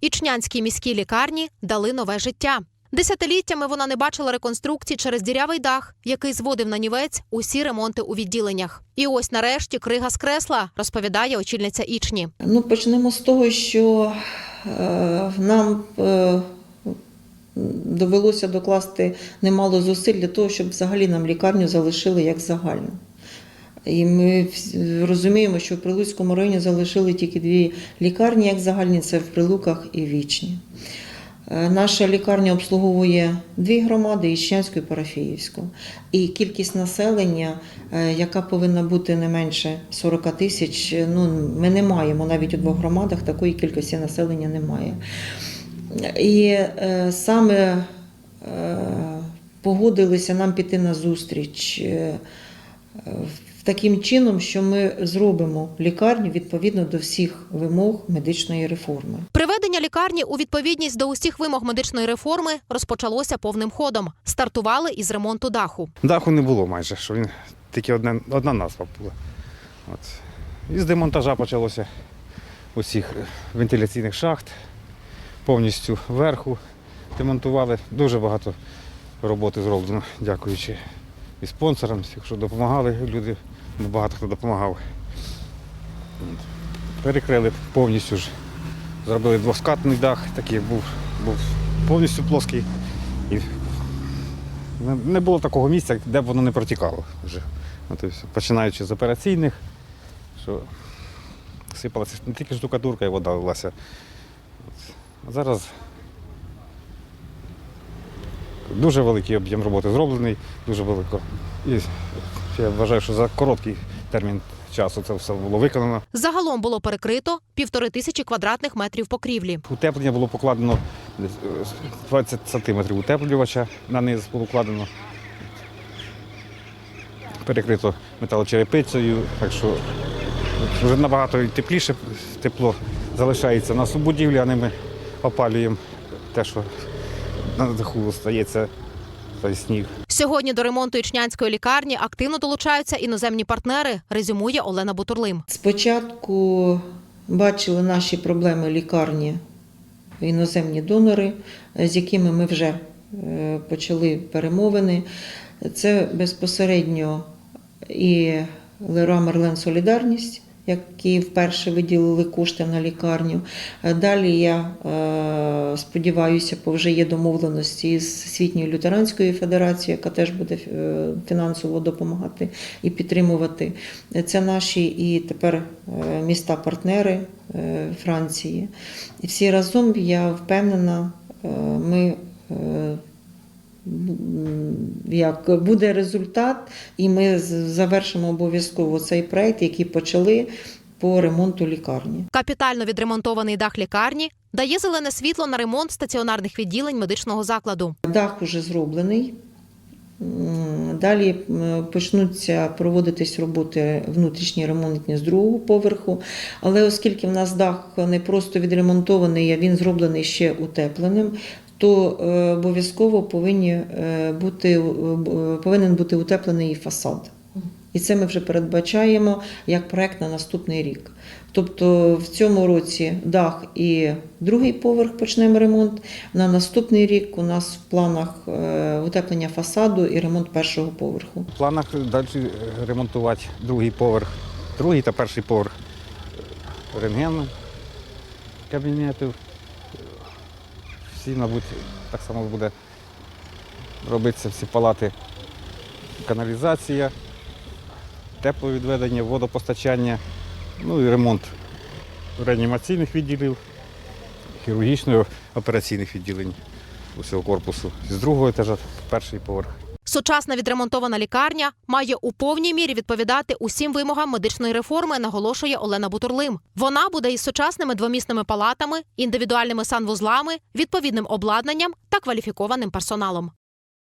Ічнянській міській лікарні дали нове життя. Десятиліттями вона не бачила реконструкції через дірявий дах, який зводив на нівець усі ремонти у відділеннях. І ось нарешті крига скресла, розповідає очільниця Ічні. Ну, почнемо з того, що е, нам е, довелося докласти немало зусиль для того, щоб взагалі нам лікарню залишили як загальну. І ми розуміємо, що в Прилуцькому районі залишили тільки дві лікарні, як загальні, це в Прилуках і Вічні. Е, Наша лікарня обслуговує дві громади Ічнянську і Парафіївську. І кількість населення, е, яка повинна бути не менше 40 тисяч, е, ну, ми не маємо навіть у двох громадах такої кількості населення немає. І е, саме е, погодилися нам піти на зустріч таким чином, що ми зробимо лікарню відповідно до всіх вимог медичної реформи. Приведення лікарні у відповідність до усіх вимог медичної реформи розпочалося повним ходом. Стартували із ремонту даху. Даху не було майже, що він тільки одна, одна назва була. От. І з демонтажа почалося усіх е, вентиляційних шахт, повністю верху демонтували. Дуже багато роботи зроблено, дякуючи і спонсорам, що допомагали люди, ну, багато хто допомагав. Перекрили повністю ж. Зробили двоскатний дах, такий був, був повністю плоский. І не- було такого місця, де б воно не протікало вже. От. Починаючи з операційних, що сипалася не тільки штукатурка і вода лилася. Зараз дуже великий об'єм роботи зроблений, дуже велико. І я вважаю, що за короткий термін часу це все було виконано. Загалом було перекрито півтори тисячі квадратних метрів покрівлі. Утеплення було покладено е, 20 сантиметрів утеплювача на низ було вкладено. Перекрито металочерепицею, так що вже набагато тепліше тепло залишається у нас у будівлі, а не ми опалюємо те, що на даху стається той сніг. Сьогодні до ремонту ічнянської лікарні активно долучаються іноземні партнери, резюмує Олена Бутурлим. Спочатку бачили наші проблеми лікарні іноземні донори, з якими ми вже е, почали перемовини. Це безпосередньо і Леруа Мерлен Солідарність, які вперше виділили кошти на лікарню. Е, Далі я е, сподіваюся, бо вже є домовленості з Світньою лютеранською федерацією, яка теж буде е, фінансово допомагати і підтримувати. Це наші і тепер міста-партнери Франції. І всі разом я впевнена, ми. Як буде результат, і ми завершимо обов'язково цей проект, який почали по ремонту лікарні. Капітально відремонтований дах лікарні дає зелене світло на ремонт стаціонарних відділень медичного закладу. Дах уже зроблений. Далі почнуться проводитись роботи внутрішні ремонтні з другого поверху. Але оскільки в нас дах не просто відремонтований, а він зроблений ще утепленим, то е, обов'язково повинні е, бути, е, повинен бути утеплений фасад. І це ми вже передбачаємо як проект на наступний рік. Тобто в цьому році дах і другий поверх почнемо ремонт. На наступний рік у нас в планах утеплення фасаду і ремонт першого поверху. В планах далі ремонтувати другий поверх, другий та перший поверх рентген кабінетів. Всі, мабуть, так само буде робитися всі палати каналізація, тепловідведення, водопостачання, ну і ремонт реанімаційних відділів, хірургічних операційних відділень усього корпусу. З другого етажа перший поверх. Сучасна відремонтована лікарня має у повній мірі відповідати усім вимогам медичної реформи, наголошує Олена Бутурлим. Вона буде із сучасними двомісними палатами, індивідуальними санвузлами, відповідним обладнанням та кваліфікованим персоналом.